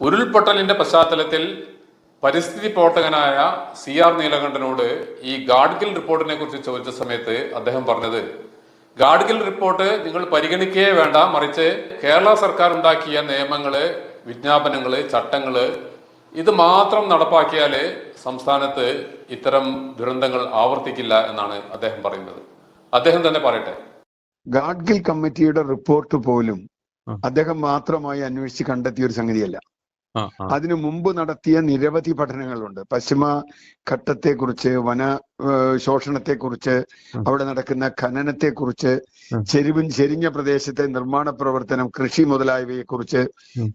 ഉരുൾപൊട്ടലിന്റെ പശ്ചാത്തലത്തിൽ പരിസ്ഥിതി പ്രവർത്തകനായ സി ആർ നീലകണ്ഠനോട് ഈ ഗാഡ്ഗിൽ റിപ്പോർട്ടിനെ കുറിച്ച് ചോദിച്ച സമയത്ത് അദ്ദേഹം പറഞ്ഞത് ഗാഡ്ഗിൽ റിപ്പോർട്ട് നിങ്ങൾ പരിഗണിക്കുകയേ വേണ്ട. മറിച്ച് കേരള സർക്കാർ ഉണ്ടാക്കിയ നിയമങ്ങൾ വിജ്ഞാപനങ്ങൾ ചട്ടങ്ങൾ ഇത് മാത്രം നടപ്പാക്കിയാൽ സംസ്ഥാനത്ത് ഇത്തരം ദുരന്തങ്ങൾ ആവർത്തിക്കില്ല എന്നാണ് അദ്ദേഹം പറയുന്നത്. അദ്ദേഹം തന്നെ പറയട്ടെ. ഗാഡ്ഗിൽ കമ്മിറ്റിയുടെ റിപ്പോർട്ട് പോലും അദ്ദേഹം മാത്രമായി അന്വേഷിച്ച് കണ്ടെത്തിയ ഒരു സംഗതിയല്ല. അതിനു മുമ്പ് നടത്തിയ നിരവധി പഠനങ്ങളുണ്ട്. പശ്ചിമ ഘട്ടത്തെ കുറിച്ച് വന ശോഷണത്തെ കുറിച്ച് അവിടെ നടക്കുന്ന ഖനനത്തെക്കുറിച്ച് കുറിച്ച് ചെരിവും ചെരിഞ്ഞ പ്രദേശത്തെ നിർമ്മാണ പ്രവർത്തനം കൃഷി മുതലായവയെ കുറിച്ച്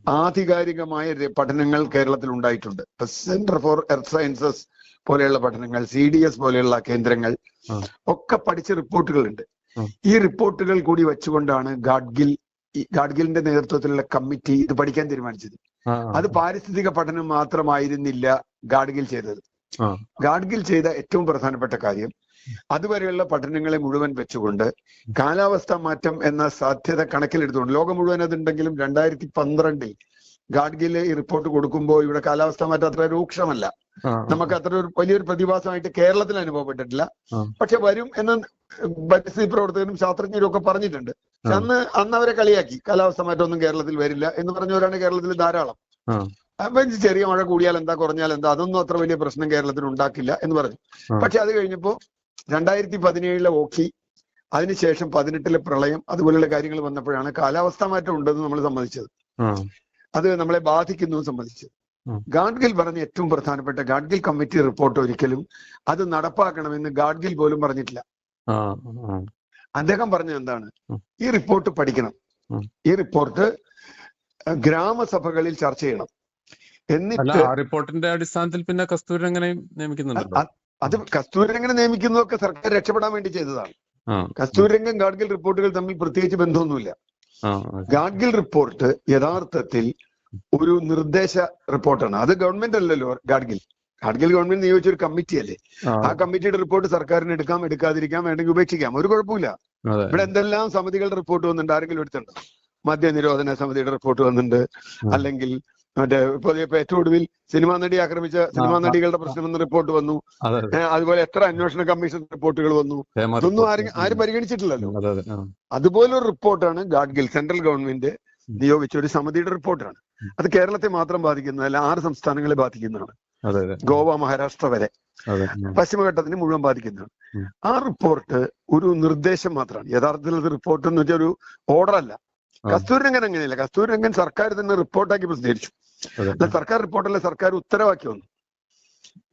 ആധികാരികമായ പഠനങ്ങൾ കേരളത്തിൽ ഉണ്ടായിട്ടുണ്ട്. സെന്റർ ഫോർ എർത്ത് സയൻസസ് പോലെയുള്ള പഠനങ്ങൾ സി ഡി എസ് പോലെയുള്ള കേന്ദ്രങ്ങൾ ഒക്കെ പഠിച്ച റിപ്പോർട്ടുകളുണ്ട്. ഉണ്ട് ഈ റിപ്പോർട്ടുകൾ കൂടി വെച്ചുകൊണ്ടാണ് ഗാഡ്ഗിൽ ഗാഡ്ഗിലിന്റെ നേതൃത്വത്തിലുള്ള കമ്മിറ്റി ഇത് പഠിക്കാൻ തീരുമാനിച്ചത്. അത് പാരിസ്ഥിതിക പഠനം മാത്രമായിരുന്നില്ല ഗാഡ്ഗിൽ ചെയ്തത്. ഗാഡ്ഗിൽ ചെയ്ത ഏറ്റവും പ്രധാനപ്പെട്ട കാര്യം അതുവരെയുള്ള പഠനങ്ങളെ മുഴുവൻ വെച്ചുകൊണ്ട് കാലാവസ്ഥാ മാറ്റം എന്ന സാധ്യത കണക്കിലെടുത്തുകൊണ്ട് ലോകം മുഴുവൻ അതുണ്ടെങ്കിലും രണ്ടായിരത്തി പന്ത്രണ്ടിൽ ഗാഡ്ഗിൽ ഈ റിപ്പോർട്ട് കൊടുക്കുമ്പോൾ ഇവിടെ കാലാവസ്ഥാ മാറ്റം അത്ര രൂക്ഷമല്ല നമുക്ക് അത്ര ഒരു വലിയൊരു പ്രതിഭാസമായിട്ട് കേരളത്തിൽ അനുഭവപ്പെട്ടിട്ടില്ല. പക്ഷെ വരും എന്ന പരിസ്ഥിതി പ്രവർത്തകരും ശാസ്ത്രജ്ഞരും ഒക്കെ പറഞ്ഞിട്ടുണ്ട്. അന്ന് അന്ന് അവരെ കളിയാക്കി. കാലാവസ്ഥ മാറ്റമൊന്നും കേരളത്തിൽ വരില്ല എന്ന് പറഞ്ഞവരാണ് കേരളത്തിൽ ധാരാളം. അപ്പൊ ചെറിയ മഴ കൂടിയാൽ എന്താ കുറഞ്ഞാൽ എന്താ അതൊന്നും അത്ര വലിയ പ്രശ്നം കേരളത്തിൽ ഉണ്ടാക്കില്ല എന്ന് പറഞ്ഞു. പക്ഷെ അത് കഴിഞ്ഞപ്പോ രണ്ടായിരത്തി പതിനേഴിലെ ഓക്കി അതിനുശേഷം പതിനെട്ടിലെ പ്രളയം അതുപോലെയുള്ള കാര്യങ്ങൾ വന്നപ്പോഴാണ് കാലാവസ്ഥാ മാറ്റം ഉണ്ടെന്ന് നമ്മൾ സമ്മതിച്ചത്. അത് നമ്മളെ ബാധിക്കുന്നു സമ്മതിച്ചത്. ഗാഡ്ഗിൽ പറഞ്ഞ ഏറ്റവും പ്രധാനപ്പെട്ട ഗാഡ്ഗിൽ കമ്മിറ്റി റിപ്പോർട്ട് ഒരിക്കലും അത് നടപ്പാക്കണമെന്ന് ഗാഡ്ഗിൽ പോലും പറഞ്ഞിട്ടില്ല. അദ്ദേഹം പറഞ്ഞത് എന്താണ്? ഈ റിപ്പോർട്ട് പഠിക്കണം. ഈ റിപ്പോർട്ട് ഗ്രാമസഭകളിൽ ചർച്ച ചെയ്യണം. എന്നിട്ട് ആ റിപ്പോർട്ടിന്റെ അടിസ്ഥാനത്തിൽ പിന്നെ അത് കസ്തൂരങ്ങനെ നിയമിക്കുന്നതൊക്കെ സർക്കാർ രക്ഷപ്പെടാൻ വേണ്ടി ചെയ്തതാണ്. ആ, കസ്തൂരിരംഗൻ ഗാഡ്ഗിൽ റിപ്പോർട്ടുകൾ തമ്മിൽ പ്രത്യേകിച്ച് ബന്ധമൊന്നുമില്ല. ഗാഡ്ഗിൽ റിപ്പോർട്ട് യഥാർത്ഥത്തിൽ ഒരു നിർദ്ദേശ റിപ്പോർട്ടാണ്. അത് ഗവൺമെന്റ് അല്ലല്ലോ ഗാഡ്ഗിൽ. ഗാഡ്ഗിൽ ഗവൺമെന്റ് നിയോഗിച്ച ഒരു കമ്മിറ്റി അല്ലേ ആ, കമ്മിറ്റിയുടെ റിപ്പോർട്ട് സർക്കാരിന് എടുക്കാം എടുക്കാതിരിക്കാം വേണമെങ്കിൽ ഉപേക്ഷിക്കാം. ഒരു കുഴപ്പമില്ല. ഇവിടെ എന്തെല്ലാം സമിതികളുടെ റിപ്പോർട്ട് വന്നിട്ടുണ്ട്? ആരെങ്കിലും എടുത്തിട്ടുണ്ടോ? മദ്യ നിരോധന സമിതിയുടെ റിപ്പോർട്ട് വന്നിട്ടുണ്ട്. അല്ലെങ്കിൽ മറ്റേ ഇപ്പൊ ഏറ്റവും ഒടുവിൽ സിനിമാ നടി ആക്രമിച്ച സിനിമാ നടികളുടെ പ്രശ്നം എന്ന റിപ്പോർട്ട് വന്നു. അതുപോലെ എത്ര അന്വേഷണ കമ്മീഷൻ റിപ്പോർട്ടുകൾ വന്നു. ഇതൊന്നും ആരും ആരും പരിഗണിച്ചിട്ടില്ലല്ലോ. അതെ അതെ. അതുപോലൊരു റിപ്പോർട്ടാണ് ഗാഡ്ഗിൽ സെൻട്രൽ ഗവൺമെന്റ് നിയോഗിച്ച ഒരു സമിതിയുടെ റിപ്പോർട്ടാണ്. അത് കേരളത്തെ മാത്രം ബാധിക്കുന്നതല്ല ആറ് സംസ്ഥാനങ്ങളെ ബാധിക്കുന്നതാണ്. ഗോവ മഹാരാഷ്ട്ര വരെ. പശ്ചിമഘട്ടത്തിന് മുഴുവൻ ബാധിക്കുന്നതാണ് ആ റിപ്പോർട്ട് ഒരു നിർദ്ദേശം മാത്രമാണ്. യഥാർത്ഥത്തിൽ അത് റിപ്പോർട്ട് എന്ന് വെച്ചാൽ ഒരു ഓർഡർ അല്ല. കസ്തൂരിരംഗൻ അങ്ങനെയല്ല. കസ്തൂരിരംഗൻ സർക്കാർ തന്നെ റിപ്പോർട്ടാക്കി പ്രസിദ്ധീകരിച്ചു. അല്ല സർക്കാർ റിപ്പോർട്ടല്ല സർക്കാർ ഉത്തരവാക്കി വന്നു.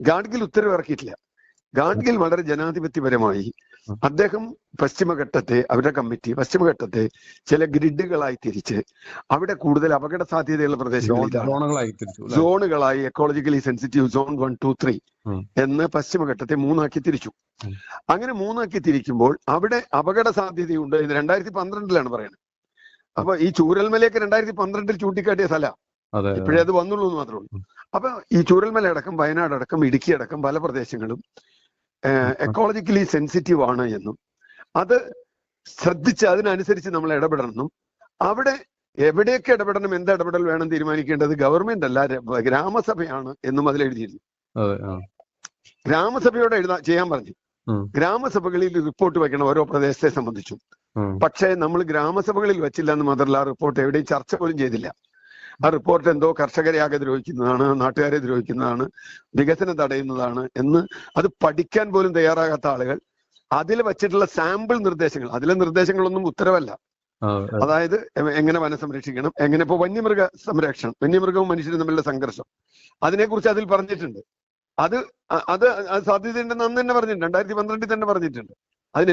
ഗാഡ്ഗിൽ ഉത്തരവ് ഇറക്കിയിട്ടില്ല ഗാഡ്ഗിൽ വളരെ ജനാധിപത്യപരമായി. അദ്ദേഹം പശ്ചിമഘട്ടത്തെ അവരുടെ കമ്മിറ്റി പശ്ചിമഘട്ടത്തെ ചില ഗ്രിഡുകളായി തിരിച്ച് അവിടെ കൂടുതൽ അപകട സാധ്യതയുള്ള പ്രദേശങ്ങൾ സോണുകളായി ecologically sensitive zone one two three. എന്ന് പശ്ചിമഘട്ടത്തെ മൂന്നാക്കി തിരിച്ചു. അങ്ങനെ മൂന്നാക്കി തിരിക്കുമ്പോൾ അവിടെ അപകട സാധ്യതയുണ്ട് ഇത് രണ്ടായിരത്തി പന്ത്രണ്ടിലാണ് പറയുന്നത്. അപ്പൊ ഈ ചൂരൽമലയൊക്കെ രണ്ടായിരത്തി പന്ത്രണ്ടിൽ ചൂണ്ടിക്കാട്ടിയ സ്ഥല. ഇപ്പോഴേ അത് വന്നുള്ളൂ എന്ന് മാത്രമേ ഉള്ളൂ. അപ്പൊ ഈ ചൂരൽമല അടക്കം വയനാട് അടക്കം ഇടുക്കി അടക്കം പല പ്രദേശങ്ങളും എക്കോളജിക്കലി സെൻസിറ്റീവ് ആണ് എന്നും. അത് ശ്രദ്ധിച്ച് അതിനനുസരിച്ച് നമ്മൾ ഇടപെടണമെന്നും. അവിടെ എവിടെയൊക്കെ ഇടപെടണം എന്ത് ഇടപെടൽ വേണം തീരുമാനിക്കേണ്ടത് ഗവൺമെന്റ് അല്ല ഗ്രാമസഭയാണ് എന്നും അതിൽ എഴുതിയിരുന്നു ഗ്രാമസഭയോട് എഴുതാ ചെയ്യാൻ പറഞ്ഞു. ഗ്രാമസഭകളിൽ റിപ്പോർട്ട് വെക്കണം ഓരോ പ്രദേശത്തെ സംബന്ധിച്ചും. പക്ഷേ നമ്മൾ ഗ്രാമസഭകളിൽ വെച്ചില്ല എന്ന് മാത്രമല്ല റിപ്പോർട്ട് എവിടെയും ചർച്ച പോലും ചെയ്തില്ല. ആ റിപ്പോർട്ട് എന്തോ കർഷകരെ ആകെ ദ്രോഹിക്കുന്നതാണ് നാട്ടുകാരെ ദ്രോഹിക്കുന്നതാണ് വികസനം തടയുന്നതാണ് എന്ന് അത് പഠിക്കാൻ പോലും തയ്യാറാകാത്ത ആളുകൾ അതിൽ വച്ചിട്ടുള്ള സാമ്പിൾ നിർദ്ദേശങ്ങൾ അതിലെ നിർദ്ദേശങ്ങളൊന്നും ഉത്തരവല്ല. അതായത് എങ്ങനെ വനം സംരക്ഷിക്കണം എങ്ങനെ ഇപ്പൊ വന്യമൃഗ സംരക്ഷണം വന്യമൃഗവും മനുഷ്യരും തമ്മിലുള്ള സംഘർഷം അതിനെക്കുറിച്ച് അതിൽ പറഞ്ഞിട്ടുണ്ട്. അത് അത് സാധ്യതയുണ്ടെന്ന് അന്ന് തന്നെ പറഞ്ഞിട്ടുണ്ട് രണ്ടായിരത്തി പന്ത്രണ്ടിൽ തന്നെ പറഞ്ഞിട്ടുണ്ട്. അതിന്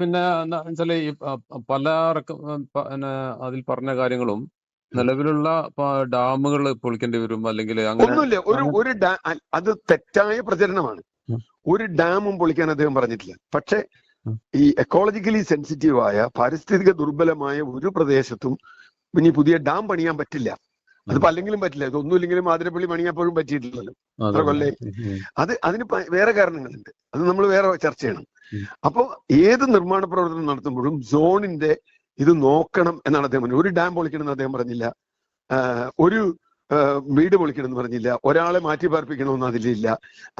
പിന്നെ എന്താ വെച്ചാൽ ഈ പല അതിൽ പറഞ്ഞ കാര്യങ്ങളും നിലവിലുള്ള ഡാമുകൾ പൊളിക്കേണ്ടി വരും അല്ലെങ്കിൽ ഒന്നുമില്ല. ഒരു ഒരു ഡാ അത് തെറ്റായ പ്രചരണമാണ്. ഒരു ഡാമും പൊളിക്കാൻ അദ്ദേഹം പറഞ്ഞിട്ടില്ല. പക്ഷെ ഈ എക്കോളജിക്കലി സെൻസിറ്റീവായ ആയ പാരിസ്ഥിതിക ദുർബലമായ ഒരു പ്രദേശത്തും ഇനി പുതിയ ഡാം പണിയാൻ പറ്റില്ല. അതിപ്പോ അല്ലെങ്കിലും പറ്റില്ല. ഇതൊന്നുമില്ലെങ്കിലും ആതിരപ്പള്ളി പണിയാപ്പോഴും പറ്റിയിട്ടില്ലല്ലോ. അത്ര കൊല്ലേ? അതെ. അത്. അതിന് വേറെ കാരണങ്ങളുണ്ട്. അത് നമ്മൾ വേറെ ചർച്ച ചെയ്യണം. അപ്പോൾ അപ്പോ ഏത് നിർമ്മാണ പ്രവർത്തനം നടത്തുമ്പോഴും സോണിന്റെ ഇത് നോക്കണം എന്നാണ് അദ്ദേഹം പറഞ്ഞത്. ഒരു ഡാം പൊളിക്കണമെന്ന് അദ്ദേഹം പറഞ്ഞില്ല. ഒരു വീട് പൊളിക്കണമെന്ന് പറഞ്ഞില്ല. ഒരാളെ മാറ്റി പാർപ്പിക്കണമെന്ന് അതിലില്ല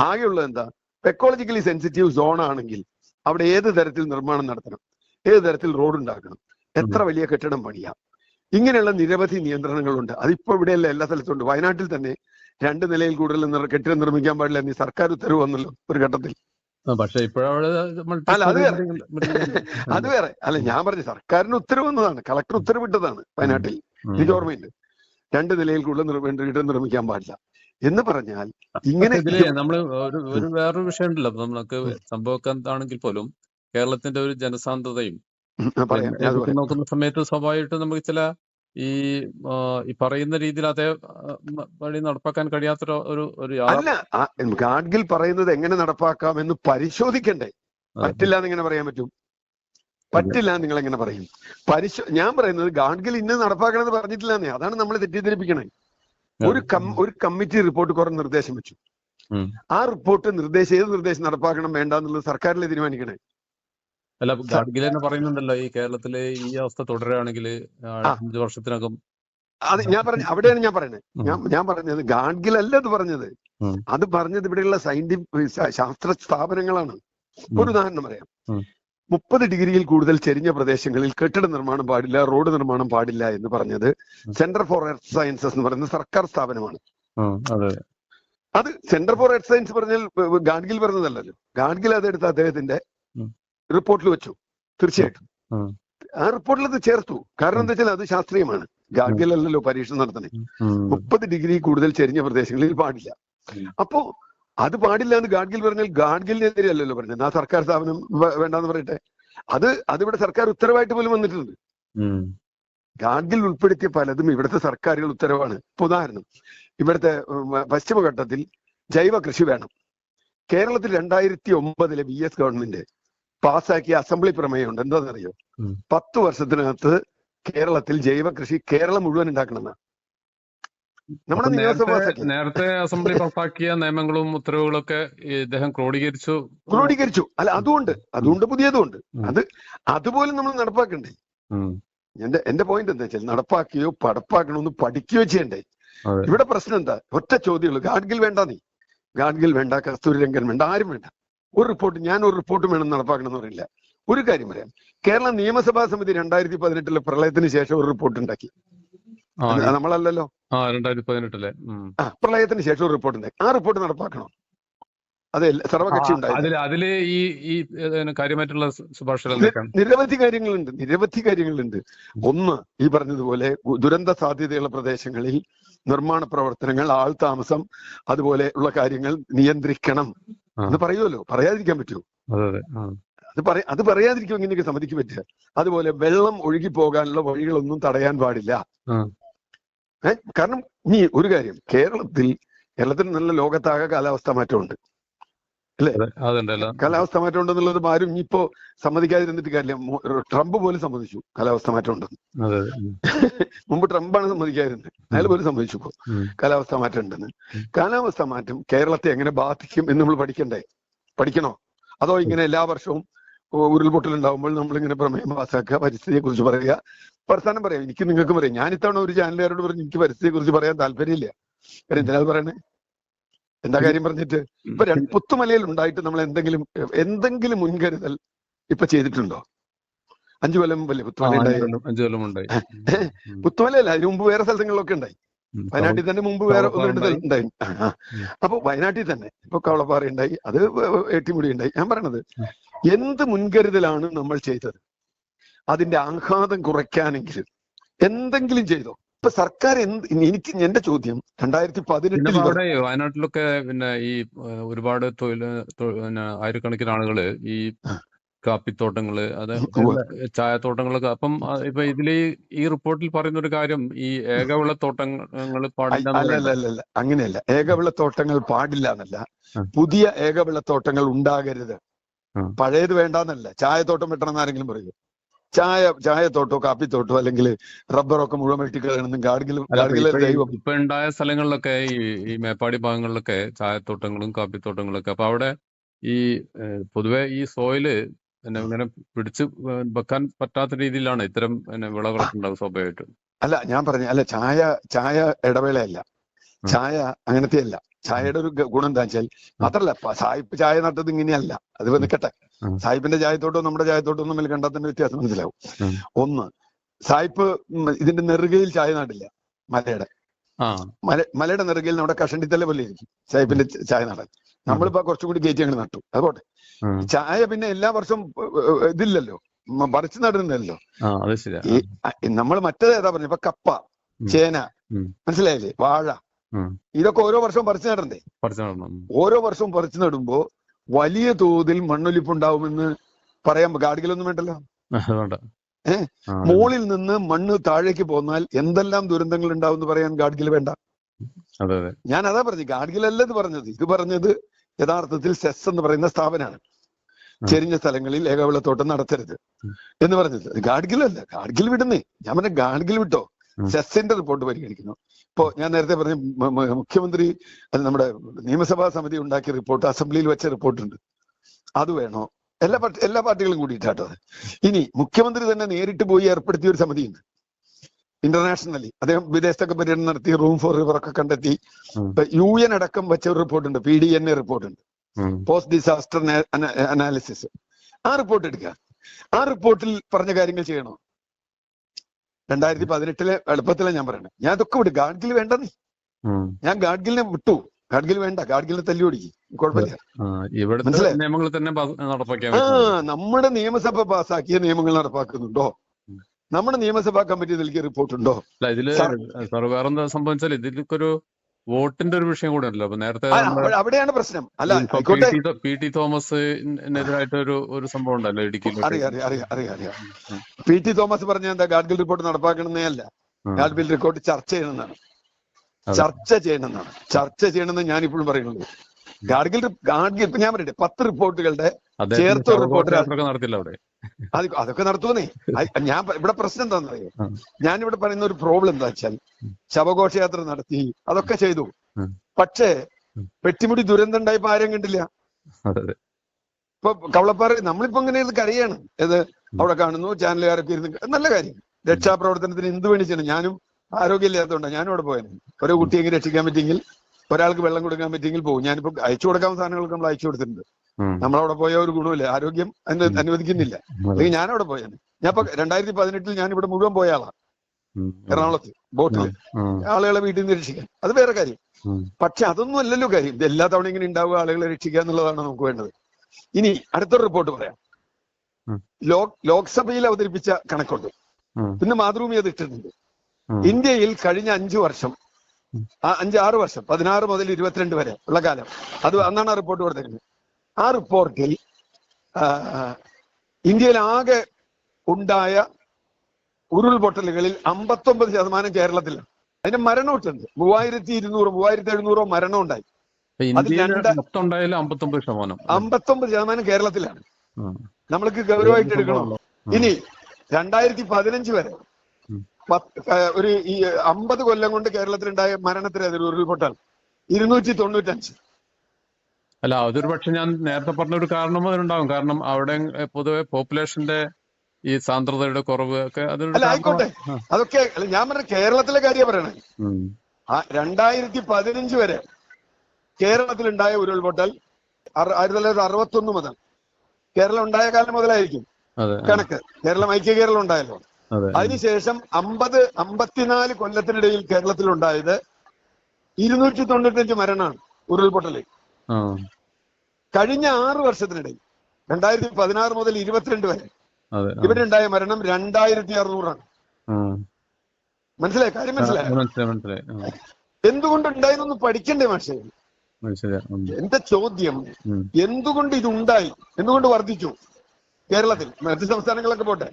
ആകെയുള്ളത് എന്താ? എക്കോളജിക്കലി സെൻസിറ്റീവ് സോൺ ആണെങ്കിൽ അവിടെ ഏത് തരത്തിൽ നിർമ്മാണം നടത്തണം? ഏത് തരത്തിൽ റോഡ് ഉണ്ടാക്കണം? എത്ര വലിയ കെട്ടിടം പണിയാം? ഇങ്ങനെയുള്ള നിരവധി നിയന്ത്രണങ്ങളുണ്ട്. അതിപ്പോ ഇവിടെയല്ല എല്ലാ സ്ഥലത്തും ഉണ്ട് വയനാട്ടിൽ തന്നെ രണ്ട് നിലയിൽ കൂടുതൽ കെട്ടിടം നിർമ്മിക്കാൻ പാടില്ല എന്ന് സർക്കാർ ഉത്തരവ് വന്നല്ലോ ഒരു ഘട്ടത്തിൽ. പക്ഷെ ഇപ്പോഴവിടെ അല്ല, അത് വേറെ. അത് വേറെ. അല്ല ഞാൻ പറഞ്ഞു സർക്കാരിന് ഉത്തരവ് വന്നതാണ്. കളക്ടർ ഉത്തരവിട്ടതാണ് വയനാട്ടിൽ. എനിക്ക് ഓർമ്മയില്ല രണ്ട് നിലയിൽ കൂടുതൽ കെട്ടിടം നിർമ്മിക്കാൻ പാടില്ല. എന്ന് പറഞ്ഞാൽ ഇങ്ങനെ നമ്മൾ നമ്മൾ ഒരു ഒരു വേറൊരു വിഷയം ഉണ്ടല്ലോ. നമുക്ക് സംഭവിക്കാണെങ്കിൽ പോലും കേരളത്തിന്റെ ഒരു ജനസാന്ദ്രതയും നോക്കുന്ന സമയത്ത് സ്വാഭാവികമായിട്ടും നമുക്ക് ചില ഈ ഈ പറയുന്ന രീതിയിൽ അതേ വഴി നടപ്പാക്കാൻ കഴിയാത്തൊരു ഒരു ഒരു അല്ല ഗാഡ്ഗിൽ പറയുന്നത് എങ്ങനെ നടപ്പാക്കാം എന്ന് പരിശോധിക്കണ്ടേ. പറ്റില്ല എന്ന് ഇങ്ങനെ പറയാൻ പറ്റും. പറ്റില്ല നിങ്ങൾ എങ്ങനെ പറയും? പരിശോ ഞാൻ പറയുന്നത് ഗാഡ്ഗിൽ ഇന്ന് നടപ്പാക്കണമെന്ന് പറഞ്ഞിട്ടില്ലെന്നേ. അതാണ് നമ്മൾ തെറ്റിദ്ധരിപ്പിക്കണേ. ഒരു കം ഒരു കമ്മിറ്റി റിപ്പോർട്ട് കുറെ നിർദ്ദേശം വെച്ചു. ആ റിപ്പോർട്ട് നിർദ്ദേശം ഏത് നിർദ്ദേശം നടപ്പാക്കണം വേണ്ട എന്നുള്ളത് സർക്കാരിലെ തീരുമാനിക്കണേ. അല്ല ഗാഡ്ഗിൽ തന്നെ പറയുന്നുണ്ടല്ലോ ഈ കേരളത്തിലെ ഈ അവസ്ഥ തുടരുകയാണെങ്കിൽ. അഞ്ചു വർഷത്തിനകം അത് ഞാൻ പറഞ്ഞ അവിടെയാണ് ഞാൻ പറയുന്നത്. ഞാൻ ഞാൻ പറഞ്ഞത് ഗാഡ്ഗിൽ അല്ല അത് പറഞ്ഞത്. അത് പറഞ്ഞത് ഇവിടെയുള്ള സയന്റിഫിക് ശാസ്ത്ര സ്ഥാപനങ്ങളാണ്. ഒരു ഉദാഹരണം പറയാം. മുപ്പത് ഡിഗ്രിയിൽ കൂടുതൽ ചെരിഞ്ഞ പ്രദേശങ്ങളിൽ കെട്ടിട നിർമ്മാണം പാടില്ല റോഡ് നിർമ്മാണം പാടില്ല എന്ന് പറഞ്ഞത് സെന്റർ ഫോർ എർത്ത് സയൻസസ് എന്ന് പറയുന്ന സർക്കാർ സ്ഥാപനമാണ്. അതെ. സെന്റർ ഫോർ എർത്ത് സയൻസ് പറഞ്ഞാൽ ഗാഡ്ഗിൽ പറഞ്ഞതല്ലല്ലോ. ഗാഡ്ഗിൽ അതെടുത്ത് അദ്ദേഹത്തിന്റെ. റിപ്പോർട്ടിൽ വെച്ചു. തീർച്ചയായിട്ടും. ആ. റിപ്പോർട്ടിൽ അത് ചേർത്തു. കാരണം എന്താ വെച്ചാൽ അത് ശാസ്ത്രീയമാണ്. ഗാഡ്ഗിൽ പരീക്ഷ നടത്തണേ മുപ്പത് ഡിഗ്രി കൂടുതൽ ചെരിഞ്ഞ പ്രദേശങ്ങളിൽ പാടില്ല. അപ്പോ അത് പാടില്ല എന്ന് ഗാഡ്ഗിൽ പറഞ്ഞാൽ ഗാഡ്ഗിലിനെതിരെ അല്ലല്ലോ പറഞ്ഞത്. ആ സർക്കാർ സ്ഥാപനം വേണ്ടെന്ന് പറയട്ടെ. അത് അതിവിടെ സർക്കാർ ഉത്തരവായിട്ട് പോലും വന്നിട്ടുണ്ട്. ഗാഡ്ഗിൽ ഉൾപ്പെടുത്തിയ പലതും ഇവിടുത്തെ സർക്കാരുകൾ ഉത്തരവാണ്. ഇപ്പൊ ഉദാഹരണം. ഇവിടുത്തെ പശ്ചിമഘട്ടത്തിൽ ജൈവ കൃഷി വേണം. കേരളത്തിൽ രണ്ടായിരത്തി ഒമ്പതിലെ ബി എസ് ഗവൺമെന്റ് പാസ്സാക്കിയ അസംബ്ലി പ്രമേയമുണ്ട് എന്താണെന്നറിയോ. പത്ത് വർഷത്തിനകത്ത് കേരളത്തിൽ ജൈവ കൃഷി കേരളം മുഴുവൻ ഉണ്ടാക്കണമെന്ന്. നമ്മുടെ നേരത്തെ അസംബ്ലി പാസാക്കിയ നിയമങ്ങളും ഉത്തരവുകളൊക്കെ ഒക്കെ ഇദ്ദേഹം ക്രോഡീകരിച്ചു. ക്രോഡീകരിച്ചു. അല്ല അതുകൊണ്ട്. അതുകൊണ്ട് പുതിയതുകൊണ്ട്. അത് അതുപോലെ നമ്മൾ നടപ്പാക്കണ്ടേ? എന്റെ എന്റെ പോയിന്റ് എന്താ വെച്ചാൽ നടപ്പാക്കുകയോ പടപ്പാക്കണമെന്ന് പഠിക്കുകയോ ചെയ്യണ്ടേ? ഇവിടെ പ്രശ്നം എന്താ? ഒറ്റ ചോദ്യമുള്ളൂ ഗാഡ്ഗിൽ വേണ്ട നീ? ഗാഡ്ഗിൽ വേണ്ട കസ്തൂരി രംഗൻ വേണ്ട ആരും വേണ്ട. ഒരു റിപ്പോർട്ട് ഞാൻ ഒരു റിപ്പോർട്ട് വേണം നടപ്പാക്കണം എന്ന് പറയില്ല. ഒരു കാര്യം പറയാം. കേരള നിയമസഭാ സമിതി രണ്ടായിരത്തി പതിനെട്ടിലെ പ്രളയത്തിന് ശേഷം ഒരു റിപ്പോർട്ട് ഉണ്ടാക്കി. നമ്മളല്ലല്ലോ. പ്രളയത്തിന് ശേഷം ഒരു റിപ്പോർട്ട് ഉണ്ടാക്കി. ആ റിപ്പോർട്ട് നടപ്പാക്കണം? അതെ സർവകക്ഷി ഈ ഈ കാര്യമായിട്ടുള്ള ശുപാർശകൾ നിരവധി കാര്യങ്ങളുണ്ട് നിരവധി കാര്യങ്ങളുണ്ട്. ഒന്ന് ഈ പറഞ്ഞതുപോലെ ദുരന്ത സാധ്യതയുള്ള പ്രദേശങ്ങളിൽ നിർമ്മാണ പ്രവർത്തനങ്ങൾ ആൾ താമസം അതുപോലെ ഉള്ള കാര്യങ്ങൾ നിയന്ത്രിക്കണം എന്ന് പറയുമല്ലോ. പറയാതിരിക്കാൻ പറ്റുമോ? അതെ പറ അത് പറയാതിരിക്കും ഇങ്ങനെയൊക്കെ സമ്മതിക്ക് പറ്റുക? അതുപോലെ വെള്ളം ഒഴുകി പോകാനുള്ള വഴികളൊന്നും തടയാൻ പാടില്ല. കാരണം ഇനി ഒരു കാര്യം കേരളത്തിൽ കേരളത്തിൽ നല്ല ലോകത്താകെ കാലാവസ്ഥ മാറ്റമുണ്ട്. കാലാവസ്ഥ മാറ്റം ഉണ്ടെന്നുള്ളത് ആരും ഇപ്പോ സമ്മതിക്കാതിരുന്നിട്ട് കാര്യം ട്രംപ് പോലും സമ്മതിച്ചു കാലാവസ്ഥ മാറ്റം ഉണ്ടെന്ന്. മുമ്പ് ട്രംപാണ് സമ്മതിക്കാതിരുന്നത് അയാൾ പോലും സമ്മതിച്ചു ഇപ്പോ. കാലാവസ്ഥ മാറ്റം ഉണ്ടെന്ന് കാലാവസ്ഥ മാറ്റം കേരളത്തെ എങ്ങനെ ബാധിക്കും എന്ന് നമ്മൾ പഠിക്കണ്ടേ? പഠിക്കണോ? അതോ ഇങ്ങനെ എല്ലാ വർഷവും ഉരുൾപൊട്ടൽ ഉണ്ടാവുമ്പോൾ നമ്മൾ ഇങ്ങനെ പ്രമേയം പാസ്സാക്കുക പരിസ്ഥിതിയെ കുറിച്ച് പറയുക? പ്രസ്ഥാനം പറയാം. എനിക്ക് നിങ്ങൾക്കും പറയാം. ഞാൻ ഇത്തവണ ഒരു ചാനലുകാരോട് പറഞ്ഞു എനിക്ക് പരിസ്ഥിതിയെ കുറിച്ച് പറയാൻ താല്പര്യമില്ല. കാര്യം എന്തിനാ പറയണേ? എന്താ കാര്യം പറഞ്ഞിട്ട്? ഇപ്പൊ രണ്ട് പുത്തുമലയിൽ ഉണ്ടായിട്ട് നമ്മൾ എന്തെങ്കിലും എന്തെങ്കിലും മുൻകരുതൽ ഇപ്പൊ ചെയ്തിട്ടുണ്ടോ? അഞ്ചു കൊല്ലം മുമ്പല്ലേ പുത്തുമല അഞ്ചു ഉണ്ടായി കൊല്ലം- ഉണ്ടായി പുത്തുമലയല്ല അതിന് മുമ്പ് വേറെ സ്ഥലങ്ങളിലൊക്കെ ഉണ്ടായി. വയനാട്ടിൽ തന്നെ മുമ്പ് വേറെ ഒന്ന് രണ്ട് സ്ഥലം ഉണ്ടായി. അപ്പൊ വയനാട്ടിൽ തന്നെ ഇപ്പൊ കവളപ്പാറ ഉണ്ടായി അത് ഏട്ടിമുടി ഉണ്ടായി. ഞാൻ പറയണത് എന്ത് മുൻകരുതലാണ് നമ്മൾ ചെയ്തത്? അതിന്റെ ആഘാതം കുറയ്ക്കാനെങ്കിലും എന്തെങ്കിലും ചെയ്തോ? ഇപ്പൊ സർക്കാർ എന്ത് എനിക്ക് എന്റെ ചോദ്യം രണ്ടായിരത്തി പതിനെട്ട് പതിനെട്ടിൽ അവിടെ വയനാട്ടിലൊക്കെ പിന്നെ ഈ ഒരുപാട് തൊഴിൽ ആയിരക്കണക്കിന് ആളുകൾ ഈ. കാപ്പിത്തോട്ടങ്ങൾ അത് ചായത്തോട്ടങ്ങളൊക്കെ അപ്പം ഇപ്പൊ ഇതിൽ ഈ- റിപ്പോർട്ടിൽ പറയുന്ന ഒരു കാര്യം ഈ ഏകവിള തോട്ടങ്ങൾ പാടില്ല അങ്ങനെയല്ല. ഏകവിള തോട്ടങ്ങൾ പാടില്ല എന്നല്ല. പുതിയ ഏകവിള തോട്ടങ്ങൾ ഉണ്ടാകരുത്. പഴയത് വേണ്ടാന്നല്ല. ചായത്തോട്ടം വെട്ടണം എന്നാരെങ്കിലും പറയും. ചായ ചായത്തോട്ടോ കാപ്പിത്തോട്ടോ അല്ലെങ്കിൽ റബ്ബറൊക്കെ മുഴുവൻ വെട്ടിക്കളയണമെന്നും ഗാഡ്ഗിൽ ഗാഡ്ഗിലെ ഇപ്പൊ ഈ- ദൈവം. ഇപ്പൊ ഉണ്ടായ സ്ഥലങ്ങളിലൊക്കെ ഈ മേപ്പാടി ഭാഗങ്ങളിലൊക്കെ ചായത്തോട്ടങ്ങളും കാപ്പിത്തോട്ടങ്ങളൊക്കെ. അപ്പൊ അവിടെ ഈ പൊതുവെ ഈ സോയിൽ പിന്നെ ഇങ്ങനെ പിടിച്ച് വെക്കാൻ പറ്റാത്ത രീതിയിലാണ് ഇത്തരം പിന്നെ വിളകളൊക്കെ ഉണ്ടാവും സ്വാഭാവികമായിട്ടും. അല്ല ഞാൻ പറഞ്ഞ അല്ല ചായ ചായ ഇടവേളയല്ല. ചായ അങ്ങനത്തെ അല്ല ചായയുടെ ഒരു ഗുണം എന്താ വെച്ചാൽ മാത്രല്ല സായിപ്പ് ചായ നട്ടത് ഇങ്ങനെയല്ല. അത് നിൽക്കട്ടെ. സായിപ്പിന്റെ ചായത്തോട്ടോ നമ്മുടെ ചായത്തോട്ടോ തമ്മിൽ കണ്ടാൽ തന്നെ വ്യത്യാസം മനസ്സിലാവും. ഒന്ന് സായിപ്പ് ഇതിന്റെ നെറുകയിൽ ചായ നടില്ല മലയുടെ. മല മലയുടെ നെറുകയിൽ നമ്മുടെ കഷണ്ടിത്തല പോലെ ഇരിക്കും സായിപ്പിന്റെ ചായ നടാൻ. നമ്മളിപ്പോ കുറച്ചും കൂടി കയറ്റി അങ്ങനെ നട്ടു. അതുപോട്ടെ. ചായ പിന്നെ എല്ലാ വർഷവും ഇതില്ലല്ലോ. പറിച്ച് നടുന്നില്ലല്ലോ ശരിയാ. നമ്മൾ മറ്റേത് ഏതാ പറഞ്ഞു? ഇപ്പൊ കപ്പ ചേന. മനസ്സിലായില്ലേ? വാഴ. ഇതൊക്കെ ഓരോ വർഷവും പറിച്ചു നടണ്ടേ ഓരോ വർഷവും പറിച്ചു നടുമ്പോ വലിയ തോതിൽ മണ്ണൊലിപ്പ് ഉണ്ടാവുമെന്ന് പറയാൻ ഗാഡ്ഗിലൊന്നും വേണ്ടല്ലോ. ഏഹ് ഏ? മുകളിൽ നിന്ന് മണ്ണ് താഴേക്ക് പോന്നാൽ എന്തെല്ലാം ദുരന്തങ്ങൾ ഉണ്ടാവും എന്ന് പറയാൻ ഗാഡ്ഗിൽ വേണ്ട. ഞാൻ അതാ പറഞ്ഞു ഗാഡ്ഗിലല്ല ഇത് പറഞ്ഞത്. ഇത് പറഞ്ഞത് യഥാർത്ഥത്തിൽ സെസ് എന്ന് പറയുന്ന സ്ഥാപനമാണ് ചെരിഞ്ഞ സ്ഥലങ്ങളിൽ ഏകവിളത്തോട്ടം നടത്തരുത് എന്ന് പറഞ്ഞത്. ഗാഡ്ഗിൽ അല്ല ഗാഡ്ഗിൽ വിടുന്നേ. ഞാൻ പറഞ്ഞ ഗാഡ്ഗിൽ വിട്ടോ? സെസ്സിന്റെ റിപ്പോർട്ട് പരിഗണിക്കുന്നു. ഇപ്പോ ഞാൻ നേരത്തെ പറഞ്ഞ മുഖ്യമന്ത്രി നമ്മുടെ നിയമസഭാ സമിതി ഉണ്ടാക്കിയ റിപ്പോർട്ട് അസംബ്ലിയിൽ വെച്ച റിപ്പോർട്ടുണ്ട്. അത് വേണോ? എല്ലാ പാർട്ടി എല്ലാ പാർട്ടികളും കൂടിയിട്ടാട്ടോ അത്. ഇനി മുഖ്യമന്ത്രി തന്നെ നേരിട്ട് പോയി ഏർപ്പെടുത്തിയ ഒരു സമിതിയുണ്ട്. ഇന്റർനാഷണലി അദ്ദേഹം വിദേശത്തൊക്കെ പര്യടനം നടത്തി റൂം ഫോർ റിവർ ഒക്കെ കണ്ടെത്തി. യു എൻ അടക്കം വെച്ച ഒരു റിപ്പോർട്ടുണ്ട്. പി ഡി എൻ എ റിപ്പോർട്ടുണ്ട്. ഉണ്ട് പോസ്റ്റ് ഡിസാസ്റ്റർ അനാലിസിസ് ആ റിപ്പോർട്ട് എടുക്കുക. ആ റിപ്പോർട്ടിൽ പറഞ്ഞ കാര്യങ്ങൾ ചെയ്യണോ? രണ്ടായിരത്തി പതിനെട്ടിലെ എളുപ്പത്തിലാണ് ഞാൻ പറയുന്നത് ഞാൻ ഇതൊക്കെ വിട്ടു ഗാഡ്ഗിൽ വേണ്ടെന്നേ. ഞാൻ ഗാഡ്ഗിലിനെ വിട്ടു. ഗാഡ്ഗിൽ വേണ്ട. ഗാഡ്ഗിലിനെ തല്ലി ഓടിക്കും കുഴപ്പമില്ല? നിയമങ്ങൾ തന്നെ ആ നമ്മുടെ നിയമസഭ പാസ്സാക്കിയ നിയമങ്ങൾ നടപ്പാക്കുന്നുണ്ടോ. നമ്മുടെ നിയമസഭാ കമ്മിറ്റി നൽകിയ റിപ്പോർട്ട് ഉണ്ടോ അല്ല ഇതിൽ സാർ- വേറെന്താ സംഭവിച്ചാൽ ഇതിലൊരു വോട്ടിന്റെ ഒരു വിഷയം കൂടെ ഉണ്ടല്ലോ അപ്പൊ നേരത്തെ അവിടെയാണ് പ്രശ്നം. അല്ല പി. ടി. തോമസിനെതിരായിട്ട് ഒരു ഒരു സംഭവം ഉണ്ടല്ലോ ഇടുക്കിയിൽ അറിയാം അറിയാം അറിയാം അറിയാം അറിയാം. പി ടി തോമസ് പറഞ്ഞ എന്താ ഗാഡ്ഗിൽ റിപ്പോർട്ട് നടപ്പാക്കണമെന്നേ അല്ല. ഗാഡ്ഗിൽ റിപ്പോർട്ട് ചർച്ച ചെയ്യണമെന്നാണ്. ചർച്ച ചെയ്യണമെന്നാണ്. ചർച്ച ചെയ്യണമെന്ന് ഞാനിപ്പോഴും പറയുന്നുള്ളൂ ഗാഡ്ഗിൽ ഗാഡ്ഗിൽ ഇപ്പൊ ഞാൻ പറയട്ടെ പത്ത് റിപ്പോർട്ടുകളുടെ ചേർത്ത റിപ്പോർട്ട് നടത്തില്ല അവിടെ. അത് അതൊക്കെ നടത്തുവന്നേ ഞാൻ ഇവിടെ പ്രശ്നം എന്താണെന്നറിയോ ആ. ഞാൻ ഇവിടെ പറയുന്ന ഒരു പ്രോബ്ലം എന്താ വെച്ചാൽ ശവഘോഷയാത്ര നടത്തി അതൊക്കെ ചെയ്തു. പക്ഷേ പെട്ടിമുടി ദുരന്തം ഉണ്ടായപ്പോ ആരും കണ്ടില്ല. ഇപ്പൊ കവളപ്പാറ നമ്മളിപ്പോ ഇങ്ങനെ ഇത് കരയാണ്. ഇത് അവിടെ കാണുന്നു ചാനലുകാരൊക്കെ ഇരുന്ന് നല്ല കാര്യം. രക്ഷാപ്രവർത്തനത്തിന് എന്ത് വേണ്ടി ചെയ്യണം? ഞാനും ആരോഗ്യമില്ലാത്തതുകൊണ്ടാണ് ഞാനും അവിടെ പോയത്. ഓരോ കുട്ടിയെങ്കിലും രക്ഷിക്കാൻ പറ്റിയെങ്കിൽ ഒരാൾക്ക് വെള്ളം കൊടുക്കാൻ പറ്റിയെങ്കിൽ പോകും. ഞാനിപ്പോ അയച്ചു കൊടുക്കാൻ സാധനങ്ങളൊക്കെ നമ്മൾ അയച്ചു കൊടുത്തിട്ടുണ്ട്. നമ്മളവിടെ പോയ ഒരു ഗുണമില്ല. ആരോഗ്യം അതിന് അനുവദിക്കുന്നില്ല. അല്ലെങ്കിൽ ഞാൻ അവിടെ പോയാണ് ഞാൻ ഇപ്പൊ രണ്ടായിരത്തി പതിനെട്ടിൽ ഞാൻ ഇവിടെ മുഴുവൻ പോയ ആളാണ് എറണാകുളത്ത് ബോട്ടിൽ ആളുകളെ വീട്ടിൽ നിന്ന് രക്ഷിക്കാൻ. അത് വേറെ കാര്യം. പക്ഷെ അതൊന്നും അല്ലല്ലോ കാര്യം. ഇത് എല്ലാ തവണ ഇങ്ങനെ ഉണ്ടാവുക ആളുകളെ രക്ഷിക്കുക എന്നുള്ളതാണ് നമുക്ക് വേണ്ടത്. ഇനി അടുത്തൊരു റിപ്പോർട്ട് പറയാം. ലോക് ലോക്സഭയിൽ അവതരിപ്പിച്ച കണക്കുണ്ട്. പിന്നെ മാതൃഭൂമി അത് ഇട്ടിട്ടുണ്ട്. ഇന്ത്യയിൽ കഴിഞ്ഞ അഞ്ചു വർഷം. ആ അഞ്ച് ആറ് വർഷം. പതിനാറ് മുതൽ ഇരുപത്തിരണ്ട് വരെ ഉള്ള കാലം. അത് അന്നാണ് ആ റിപ്പോർട്ട് കൊടുത്തിരുന്നത് ആ റിപ്പോർട്ടിൽ ഇന്ത്യയിൽ ആകെ ഉണ്ടായ ഉരുൾപൊട്ടലുകളിൽ അമ്പത്തൊമ്പത് ശതമാനം കേരളത്തിലാണ്. അതിന്റെ മരണമുട്ടുണ്ട് മൂവായിരത്തി ഇരുന്നൂറ് മൂവായിരത്തി എഴുന്നൂറോ മരണം ഉണ്ടായി. അമ്പത്തൊമ്പത് ശതമാനം. അമ്പത്തൊമ്പത് ശതമാനം കേരളത്തിലാണ്. നമ്മൾക്ക് ഗൗരവമായിട്ട് എടുക്കണം? ഇനി രണ്ടായിരത്തി പതിനഞ്ച് വരെ ഒരു ഈ അമ്പത് കൊല്ലം കൊണ്ട് കേരളത്തിലുണ്ടായ മരണത്തിന് എതിരെ ഉരുൾപൊട്ടൽ ഇരുന്നൂറ്റി തൊണ്ണൂറ്റഞ്ച്. അല്ല അതൊരു പക്ഷെ ഞാൻ നേരത്തെ പറഞ്ഞ ഒരു കാരണം അതിനുണ്ടാവും. കാരണം അവിടെ പൊതുവെ പോപ്പുലേഷന്റെ ഈ സാന്ദ്രതയുടെ കുറവ് ഒക്കെ അല്ല ആയിക്കോട്ടെ. അതൊക്കെ അല്ല ഞാൻ പറഞ്ഞ കേരളത്തിലെ കാര്യം പറയണേ. രണ്ടായിരത്തി പതിനഞ്ച് വരെ കേരളത്തിലുണ്ടായ ഉരുൾപൊട്ടൽ ആയിരത്തി തൊള്ളായിരത്തി അറുപത്തി ഒന്ന് മുതൽ കേരളം ഉണ്ടായ കാലം മുതലായിരിക്കും കണക്ക്. കേരളം ഐക്യ കേരളം ഉണ്ടായല്ലോ. അതിനുശേഷം അമ്പത് അമ്പത്തിനാല് കൊല്ലത്തിനിടയിൽ കേരളത്തിലുണ്ടായത് ഇരുന്നൂറ്റി തൊണ്ണൂറ്റഞ്ച് മരണമാണ് ഉരുൾപൊട്ടലിൽ കഴിഞ്ഞ ആറ് വർഷത്തിനിടയിൽ രണ്ടായിരത്തി പതിനാറ് മുതൽ ഇരുപത്തിരണ്ട് വരെ ഇവിടെ ഉണ്ടായ മരണം രണ്ടായിരത്തി അറുന്നൂറാണ്. മനസ്സിലായി? കാര്യം മനസ്സിലായി? എന്തുകൊണ്ട് ഉണ്ടായതെന്ന് പഠിക്കണ്ടേ മാഷേ. എന്റെ ചോദ്യം. എന്തുകൊണ്ട് ഇതുണ്ടായി? എന്തുകൊണ്ട് വർദ്ധിച്ചു കേരളത്തിൽ? മറ്റു സംസ്ഥാനങ്ങളൊക്കെ പോട്ടെ.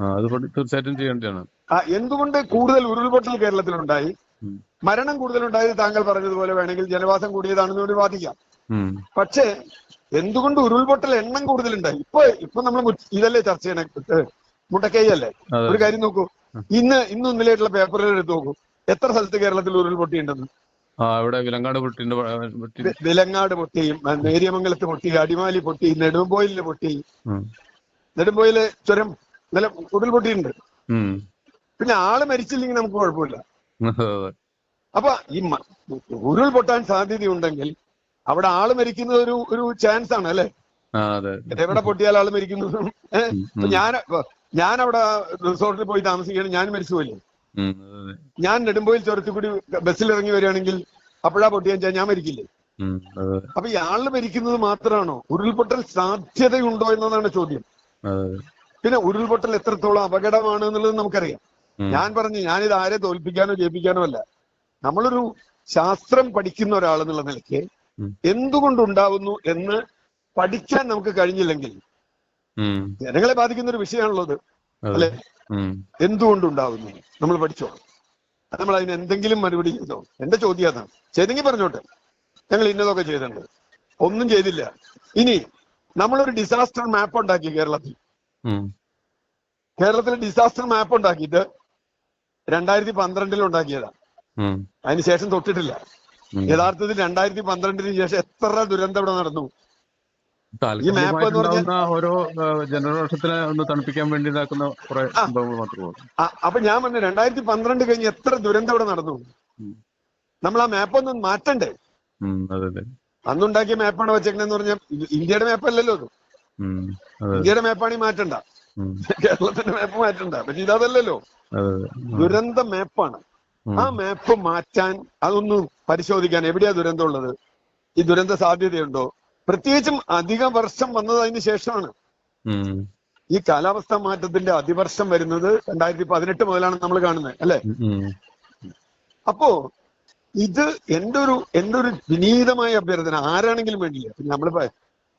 അത് പഠി- തീർച്ചയായിട്ടും ചെയ്യേണ്ടതാണ്. എന്തുകൊണ്ട് കൂടുതൽ ഉരുൾപൊട്ടൽ കേരളത്തിലുണ്ടായി? മരണം കൂടുതലുണ്ടായത് താങ്കൾ പറഞ്ഞതുപോലെ വേണമെങ്കിൽ ജനവാസം കൂടിയതാണെന്ന് കൂടി വാദിക്കാം. പക്ഷേ എന്തുകൊണ്ട് ഉരുൾപൊട്ടൽ എണ്ണം കൂടുതലുണ്ടായി? ഇപ്പൊ ഇപ്പൊ നമ്മൾ ഇതല്ലേ ചർച്ച ചെയ്യണേ? ഏ, അല്ലേ? ഒരു കാര്യം നോക്കൂ. ഇന്ന് ഇന്ന് ഇന്നലെയായിട്ടുള്ള പേപ്പറുകൾ എടുത്ത് നോക്കൂ. എത്ര സ്ഥലത്ത് കേരളത്തിൽ ഉരുൾപൊട്ടിയുണ്ടെന്ന്? ഇവിടെ വിലങ്ങാട് പൊട്ടി വിലങ്ങാട് പൊട്ടി നേരിയമംഗലത്ത് പൊട്ടി അടിമാലി പൊട്ടി നെടുമ്പോയിലിന് പൊട്ടി. നെടുമ്പോയിലെ നെടുമ്പോയിൽ ചുരം ഇന്നലെ ഉരുൾപൊട്ടിയിട്ടുണ്ട് പൊട്ടിയിട്ടുണ്ട്. പിന്നെ ആൾ മരിച്ചില്ലെങ്കിൽ നമുക്ക് കുഴപ്പമില്ല. അപ്പൊ ഈ ഉരുൾപൊട്ടാൻ സാധ്യതയുണ്ടെങ്കിൽ അവിടെ ആൾ മരിക്കുന്നത് ഒരു ഒരു ചാൻസ് ആണ് അല്ലെ? എവിടെ പൊട്ടിയാൽ ആൾ ഉം, ഞാൻ ഞാൻ അവിടെ റിസോർട്ടിൽ പോയി താമസിക്കുകയാണ്. ഞാൻ മരിച്ചു പോയില്ലേ ഞാൻ നെടുമ്പോയിൽ ചുരത്തിക്കൂടി ബസ്സിൽ ഇറങ്ങി വരികയാണെങ്കിൽ അപ്പോഴാ പൊട്ടിയാൻ വെച്ചാൽ ഞാൻ മരിക്കില്ലേ? അപ്പൊ ഈ ആൾ മരിക്കുന്നത് മാത്രമാണോ ഉരുൾപൊട്ടൽ സാധ്യതയുണ്ടോ എന്നതാണ് ചോദ്യം. പിന്നെ ഉരുൾപൊട്ടൽ എത്രത്തോളം അപകടമാണ് എന്നുള്ളത് നമുക്കറിയാം. ഞാൻ പറഞ്ഞു ഞാനിത് ആരെ തോൽപ്പിക്കാനോ ജയിപ്പിക്കാനോ അല്ല. നമ്മളൊരു ശാസ്ത്രം പഠിക്കുന്ന ഒരാൾ എന്നുള്ള നിലയ്ക്ക്. എന്തുകൊണ്ടുണ്ടാവുന്നു എന്ന് പഠിക്കാൻ നമുക്ക് കഴിഞ്ഞില്ലെങ്കിൽ ജനങ്ങളെ ബാധിക്കുന്ന ഒരു വിഷയമാണുള്ളത് അല്ലെ? എന്തുകൊണ്ടുണ്ടാവുന്നു? നമ്മൾ പഠിച്ചോ? നമ്മൾ അതിന് എന്തെങ്കിലും മറുപടി ചെയ്തോ? എന്റെ ചോദ്യം അതാണ്. ചെയ്തെങ്കിൽ പറഞ്ഞോട്ടെ. ഞങ്ങൾ ഇന്നതൊക്കെ ചെയ്തിട്ടുണ്ട്. ഒന്നും ചെയ്തില്ല. ഇനി നമ്മളൊരു ഡിസാസ്റ്റർ മാപ്പ് ഉണ്ടാക്കി കേരളത്തിൽ. കേരളത്തിൽ ഡിസാസ്റ്റർ മാപ്പ് ഉണ്ടാക്കിയിട്ട് രണ്ടായിരത്തി പന്ത്രണ്ടിൽ ഉണ്ടാക്കിയതാ. ഉം, അതിനുശേഷം തൊട്ടിട്ടില്ല. യഥാർത്ഥത്തിൽ രണ്ടായിരത്തി പന്ത്രണ്ടിന് ശേഷം എത്ര ദുരന്തം ഇവിടെ നടന്നു? ഈ മാപ്പ് എന്ന് പറഞ്ഞാൽ- ഓരോ ആ, ജനറേഷത്തിനെ ഒന്ന് തണുപ്പിക്കാൻ വേണ്ടി ഉണ്ടാക്കുന്ന കുറെ സംഭവങ്ങൾ മാത്രമേ അപ്പൊ ഞാൻ പറഞ്ഞു രണ്ടായിരത്തി പന്ത്രണ്ട് കഴിഞ്ഞ് എത്ര ദുരന്തം ഇവിടെ നടന്നു? നമ്മൾ ആ മാപ്പ് ഒന്ന് മാറ്റണ്ടേ? അന്നുണ്ടാക്കിയ മാപ്പാണ് വെച്ചേക്കണെന്ന് പറഞ്ഞാൽ ഇന്ത്യയുടെ മാപ്പ് അല്ലല്ലോ അത് ഉം, അതെ ഇന്ത്യയുടെ മാപ്പാണ് മാറ്റണ്ട. കേരളത്തിന്റെ മാപ്പ് മാറ്റണ്ട. പക്ഷെ ഇതല്ലല്ലോ ദുരന്ത മാപ്പാണ്. ആ മാപ്പ് മാറ്റാൻ അതൊന്ന് പരിശോധിക്കാൻ എവിടെയാ ദുരന്തം ഉള്ളത്? ഈ ദുരന്ത സാധ്യതയുണ്ടോ? പ്രത്യേകിച്ചും അധിക വർഷം വന്നത് അതിന് ശേഷമാണ്. ഈ കാലാവസ്ഥ മാറ്റത്തിന്റെ അതിവർഷം വരുന്നത് രണ്ടായിരത്തി പതിനെട്ട് മുതലാണ് നമ്മൾ കാണുന്നത് അല്ലെ? അപ്പോ ഇത് എന്റെ ഒരു എന്റെ ഒരു വിനീതമായ അഭ്യർത്ഥന. ആരാണെങ്കിലും വേണ്ടില്ല നമ്മൾ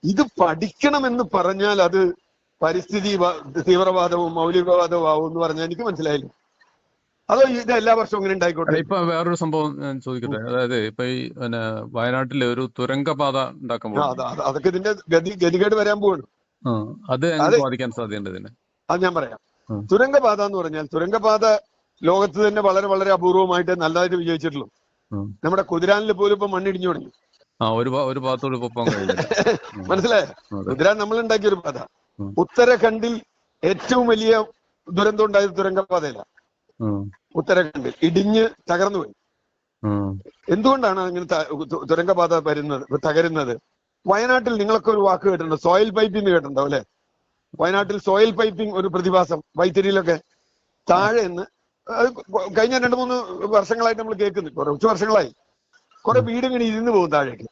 ഇത് പഠിക്കണമെന്ന് പറഞ്ഞാൽ അത് പരിസ്ഥിതി തീവ്രവാദവും മൗലികവാദവും ആവും എന്ന് പറഞ്ഞാൽ എനിക്ക് മനസ്സിലായില്ല. അതോ ഇത് എല്ലാ വർഷവും ഇങ്ങനെ ഉണ്ടായിക്കോട്ടെ? ഇപ്പൊ വേറൊരു സംഭവം ഞാൻ ചോദിക്കട്ടെ? അതായത് ഇപ്പൊ ഈ പിന്നെ വയനാട്ടിലെ ഒരു തുരങ്കപാത ഉണ്ടാക്കുമ്പോൾ അതൊക്കെ ഇതിന്റെ ഗതി ഗതികേട് വരാൻ പോവാണ്. അത് ബാധിക്കാൻ സാധ്യതയുണ്ട് ഇതിന്? അത് ഞാൻ പറയാം. തുരങ്കപാത എന്ന് പറഞ്ഞാൽ തുരങ്കപാത ലോകത്ത് തന്നെ വളരെ വളരെ അപൂർവമായിട്ട് നല്ലതായിട്ട് വിജയിച്ചിട്ടുള്ളൂ. നമ്മുടെ കുതിരാനിൽ പോലും ഇപ്പൊ മണ്ണിടിഞ്ഞു തുടങ്ങി. ആ ഒരു ഒരു ഭാഗത്തോട് ഇപ്പൊ പോകാൻ കഴിയില്ല. മനസ്സിലായോ. കുതിരാൻ നമ്മൾ ഉണ്ടാക്കിയ ഒരു പാത. ഉത്തരഖണ്ഡിൽ ഏറ്റവും വലിയ ദുരന്തം ഉണ്ടായത് തുരങ്കപാതയില. ഉത്തരഖണ്ഡിൽ ഇടിഞ്ഞ് തകർന്നു പോയി. എന്തുകൊണ്ടാണ് അങ്ങനെ തുരങ്കപാത വരുന്നത് തകരുന്നത്? വയനാട്ടിൽ നിങ്ങളൊക്കെ ഒരു വാക്ക് കേട്ടിട്ടുണ്ട് സോയിൽ പൈപ്പിംഗ് കേട്ടിട്ടുണ്ടോ അല്ലെ? വയനാട്ടിൽ സോയിൽ പൈപ്പിംഗ് ഒരു പ്രതിഭാസം വൈത്തിരിയിലൊക്കെ താഴെ നിന്ന് അത് കഴിഞ്ഞ രണ്ട് മൂന്ന് വർഷങ്ങളായിട്ട് നമ്മൾ കേൾക്കുന്നു കുറച്ച് വർഷങ്ങളായി. കുറെ വീട് ഇങ്ങനെ ഇരുന്ന് പോകും താഴേക്ക്.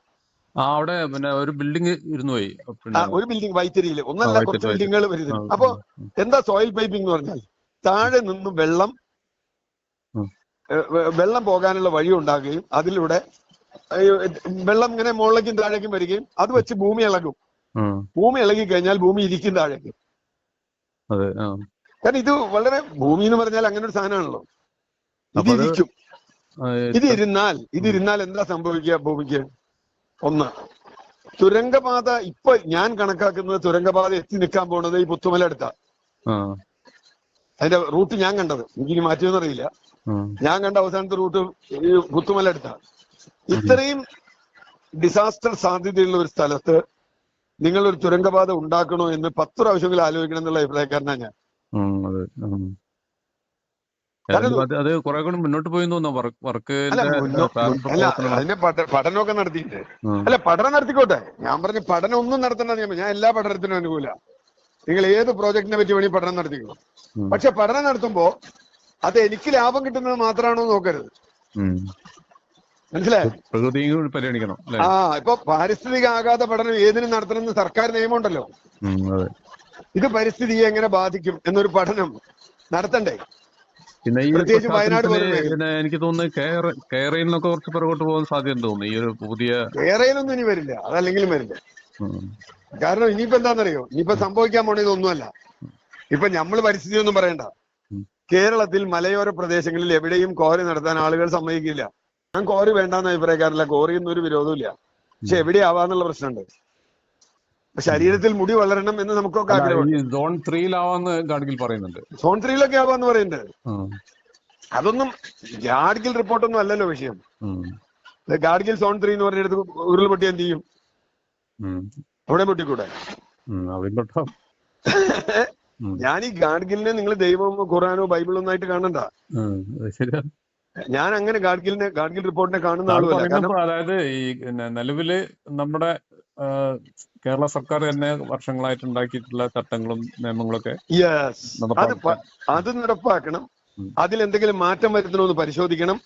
ആ അവിടെ പിന്നെ ഒരു ബിൽഡിംഗ് ഇരുന്നു പോയി. ഒരു ബിൽഡിംഗ് വൈത്തിരിയിൽ ഒന്നല്ല കുറച്ച് ബിൽഡിങ്ങൾ ബിൽഡിങ്ങുകൾ വരുന്നത്. അപ്പൊ എന്താ സോയിൽ പൈപ്പിംഗ് എന്ന് പറഞ്ഞാൽ താഴെ നിന്ന് വെള്ളം വെള്ളം പോകാനുള്ള വഴി ഉണ്ടാകുകയും അതിലൂടെ വെള്ളം ഇങ്ങനെ മുകളിലേക്കും താഴേക്കും വരികയും അത് വെച്ച് ഭൂമി ഇളകും. ഭൂമി ഇളകി കഴിഞ്ഞാൽ ഭൂമി ഇരിക്കും താഴേക്ക്. കാരണം ഇത് വളരെ ഭൂമി എന്ന് പറഞ്ഞാൽ അങ്ങനെ ഒരു സാധനമാണല്ലോ. ഇത് ഇരിക്കും. ഇതിരുന്നാൽ ഇരുന്നാൽ ഇത് ഇരുന്നാൽ എന്താ സംഭവിക്കുക ഭൂമിക്ക്? ഒന്ന് തുരങ്കപാത ഇപ്പൊ ഞാൻ കണക്കാക്കുന്നത് തുരങ്കപാത എത്തി നിൽക്കാൻ പോണത് ഈ പുത്തുമല അടുത്താ. അതിന്റെ റൂട്ട് ഞാൻ കണ്ടത്. എനിക്കിനി ഇനി അറിയില്ല ഞാൻ കണ്ട അവസാനത്തെ റൂട്ട് ഈ പുത്തുമല അടുത്താ. ഇത്രയും ഡിസാസ്റ്റർ സാധ്യതയുള്ള ഒരു സ്ഥലത്ത് നിങ്ങൾ ഒരു തുരങ്കപാത ഉണ്ടാക്കണോ എന്ന് പത്ത് പ്രാവശ്യമെങ്കിലും ആലോചിക്കണം എന്നുള്ള അഭിപ്രായക്കാരനാണ് ഞാൻ. അതെ കുറെ കൂടി മുന്നോട്ട് പോയി വർക്ക് അല്ല അതിന്റെ പഠനമൊക്കെ നടത്തിയിട്ട് അല്ല പഠനം നടത്തിക്കോട്ടെ. ഞാൻ പറഞ്ഞ പഠനം ഒന്നും നടത്തേണ്ട നിയമം ഞാൻ എല്ലാ പഠനത്തിനും അനുകൂല. നിങ്ങൾ ഏത് പ്രോജക്റ്റിനെ പറ്റി വേണമെങ്കിൽ പഠനം നടത്തിക്കോ പക്ഷെ പഠനം നടത്തുമ്പോ അത് എനിക്ക് ലാഭം കിട്ടുന്നത് മാത്രമാണോ നോക്കരുത്. മനസ്സിലായി? പരിഗണിക്കണം ആ ഇപ്പൊ പാരിസ്ഥിതിക ആഘാത പഠനം ഏതിനും നടത്തണമെന്ന് സർക്കാർ നിയമമുണ്ടല്ലോ. ഇത് പരിസ്ഥിതിയെ എങ്ങനെ ബാധിക്കും എന്നൊരു പഠനം നടത്തണ്ടേ? പിന്നെ ഈ പ്രത്യേകിച്ച് വയനാട് പിന്നെ എനിക്ക് തോന്നുന്നു കേര കേരളയിൽ നിന്നൊക്കെ കുറച്ച് പിറകോട്ട് പോകാൻ സാധ്യത തോന്നുന്നു. ഈ ഒരു പുതിയ കേരയിലൊന്നും ഇനി വരില്ല. അതല്ലെങ്കിലും വരില്ല. കാരണം ഇനിയിപ്പോ എന്താണെന്നറിയോ? ഇനിയിപ്പോ സംഭവിക്കാൻ പോണത് ഒന്നുമല്ല ഇപ്പൊ നമ്മൾ പരിസ്ഥിതി ഒന്നും പറയണ്ട കേരളത്തിൽ മലയോര പ്രദേശങ്ങളിൽ എവിടെയും കോറി നടത്താൻ ആളുകൾ സമ്മതിക്കില്ല. ഞാൻ കോറി വേണ്ടാന്ന് അഭിപ്രായക്കാരല്ല. കോറിയൊന്നും ഒരു വിരോധമില്ല പക്ഷെ എവിടെയാവാന്നുള്ള പ്രശ്നമുണ്ട്. ശരീരത്തിൽ മുടി വളരണം എന്ന് നമുക്കൊക്കെ ആഗ്രഹം സോൺ ത്രീയിലാവാന്ന് ഗാഡ്ഗിൽ പറയുന്നുണ്ട്. സോൺ ത്രീയിലൊക്കെ ആവാന്ന് പറയുന്നുണ്ട്. ഉം, അതൊന്നും ഗാഡ്ഗിൽ റിപ്പോർട്ടൊന്നും അല്ലല്ലോ വിഷയം. ഗാഡ്ഗിൽ സോൺ ത്രീ എന്ന് പറഞ്ഞെടുത്ത് ഉരുൾപൊട്ടി എന്ത് ചെയ്യും? അവിടെ പൊട്ടിക്കൂടെ? ഞാൻ ഈ ഗാഡ്ഗിലിനെ നിങ്ങൾ ദൈവമോ ഖുറാനോ ബൈബിളോ ഒന്നായിട്ട് കാണണ്ട. ഞാൻ അങ്ങനെ ഗാഡ്ഗിലിനെ ഗാഡ്ഗിൽ റിപ്പോർട്ടിനെ കാണുന്ന അതായത് ഈ നിലവിൽ നമ്മുടെ കേരള സർക്കാർ തന്നെ വർഷങ്ങളായിട്ട് ഉണ്ടാക്കിയിട്ടുള്ള ചട്ടങ്ങളും നിയമങ്ങളൊക്കെ അത് അത് നടപ്പാക്കണം. അതിലെന്തെങ്കിലും അതിൽ എന്തെങ്കിലും മാറ്റം വരുത്തണമെന്ന് പരിശോധിക്കണം.